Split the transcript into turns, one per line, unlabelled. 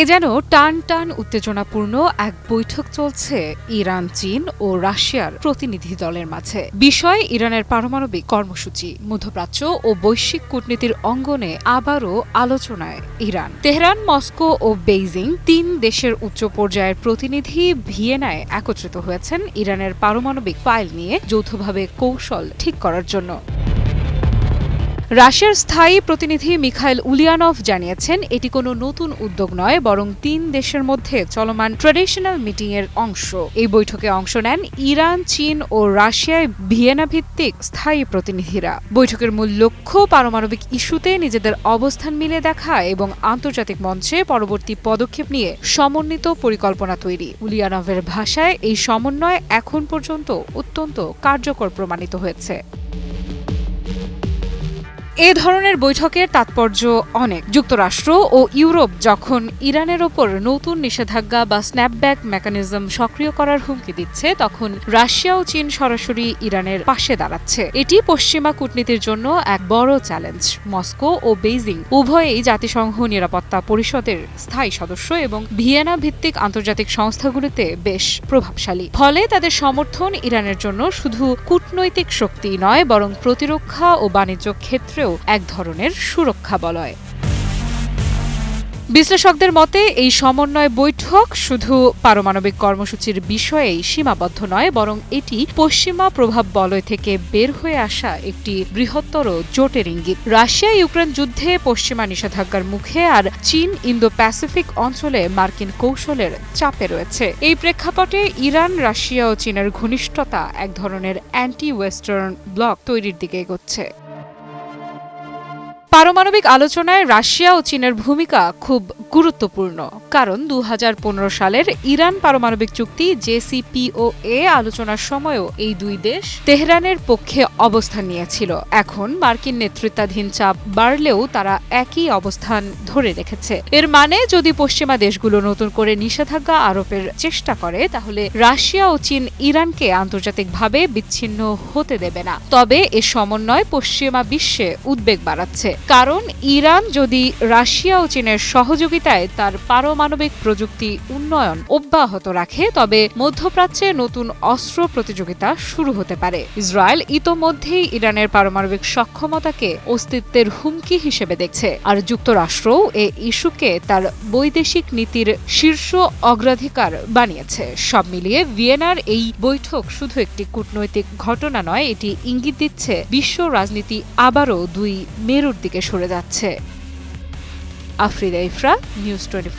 এ যেন টান টান উত্তেজনাপূর্ণ এক বৈঠক চলছে ইরান, চীন ও রাশিয়ার প্রতিনিধি দলের মাঝে। বিষয়, ইরানের পারমাণবিক কর্মসূচি, মধ্যপ্রাচ্য ও বৈশ্বিক কূটনীতির অঙ্গনে আবারও আলোচনায় ইরান। তেহরান, মস্কো ও বেইজিং তিন দেশের উচ্চ পর্যায়ের প্রতিনিধি ভিয়েনায় একত্রিত হয়েছেন ইরানের পারমাণবিক ফাইল নিয়ে যৌথভাবে কৌশল ঠিক করার জন্য। রাশিয়ার স্থায়ী প্রতিনিধি মিখাইল উলিয়ানভ জানিয়েছেন, এটি কোনো নতুন উদ্যোগ নয়, বরং তিন দেশের মধ্যে চলমান ট্রেডিশনাল মিটিংয়ের অংশ। এই বৈঠকে অংশ নেন ইরান, চীন ও রাশিয়ায় ভিয়েনা ভিত্তিক স্থায়ী প্রতিনিধিরা। বৈঠকের মূল লক্ষ্য পারমাণবিক ইস্যুতে নিজেদের অবস্থান মিলে দেখা এবং আন্তর্জাতিক মঞ্চে পরবর্তী পদক্ষেপ নিয়ে সমন্বিত পরিকল্পনা তৈরি। উলিয়ানভের ভাষায়, এই সমন্বয় এখন পর্যন্ত অত্যন্ত কার্যকর প্রমাণিত হয়েছে। এ ধরনের বৈঠকের তাৎপর্য অনেক। যুক্তরাষ্ট্র ও ইউরোপ যখন ইরানের ওপর নতুন নিষেধাজ্ঞা বা স্ন্যাপব্যাক মেকানিজম সক্রিয় করার হুমকি দিচ্ছে, তখন রাশিয়া ও চীন সরাসরি ইরানের পাশে দাঁড়াচ্ছে। এটি পশ্চিমা কূটনীতির জন্য এক বড় চ্যালেঞ্জ। মস্কো ও বেইজিং উভয়েই জাতিসংঘ নিরাপত্তা পরিষদের স্থায়ী সদস্য এবং ভিয়েনা ভিত্তিক আন্তর্জাতিক সংস্থাগুলিতে বেশ প্রভাবশালী। ফলে তাদের সমর্থন ইরানের জন্য শুধু কূটনৈতিক শক্তি নয়, বরং প্রতিরক্ষা ও বাণিজ্য ক্ষেত্রেও এক ধরনের সুরক্ষা বলয়। বিশ্লেষকদের মতে, এই সমন্বয় বৈঠক শুধু পারমাণবিক কর্মসূচির বিষয়েই সীমাবদ্ধ নয়, বরং এটি পশ্চিমা প্রভাব বলয় থেকে বের হয়ে আসা একটি বৃহত্তর জোটের ইঙ্গিত। রাশিয়া ইউক্রেন যুদ্ধে পশ্চিমা নিষেধাজ্ঞার মুখে আর চীন ইন্দো প্যাসিফিক অঞ্চলে মার্কিন কৌশলের চাপে রয়েছে। এই প্রেক্ষাপটে ইরান, রাশিয়া ও চীনের ঘনিষ্ঠতা এক ধরনের অ্যান্টি ওয়েস্টার্ন ব্লক তৈরির দিকে এগোচ্ছে। পারমাণবিক আলোচনায় রাশিয়া ও চীনের ভূমিকা খুব গুরুত্বপূর্ণ। কারণ দু হাজার পনেরো সালের ইরান পারমাণবিক চুক্তি জেসিপিওএ আলোচনার সময়ও এই দুই দেশ তেহরানের পক্ষে অবস্থান নিয়েছিল। এখন মার্কিন নেতৃত্বাধীন চাপ বাড়লেও তারা একই অবস্থান ধরে রেখেছে। এর মানে যদি পশ্চিমা দেশগুলো নতুন করে নিষেধাজ্ঞা আরোপের চেষ্টা করে, তাহলে রাশিয়া ও চীন ইরানকে আন্তর্জাতিকভাবে বিচ্ছিন্ন হতে দেবে না। তবে এ সমন্বয় পশ্চিমা বিশ্বে উদ্বেগ বাড়াচ্ছে। কারণ ইরান যদি রাশিয়া ও চীনের সহযোগিতায় তার পারমাণবিক প্রযুক্তি উন্নয়ন অব্যাহত রাখে, তবে মধ্যপ্রাচ্যে নতুন অস্ত্র প্রতিযোগিতা শুরু হতে পারে। ইসরায়েল ইতোমধ্যেই ইরানের পারমাণবিক সক্ষমতাকে অস্তিত্বের হুমকি হিসেবে দেখছে, আর যুক্তরাষ্ট্রও এ ইস্যুকে তার বৈদেশিক নীতির শীর্ষ অগ্রাধিকার বানিয়েছে। সব মিলিয়ে ভিয়েনার এই বৈঠক শুধু একটি কূটনৈতিক ঘটনা নয়, এটি ইঙ্গিত দিচ্ছে বিশ্ব রাজনীতি আবারও দুই মেরুর দিকে সরে যাচ্ছে। Afrida Ifra news twenty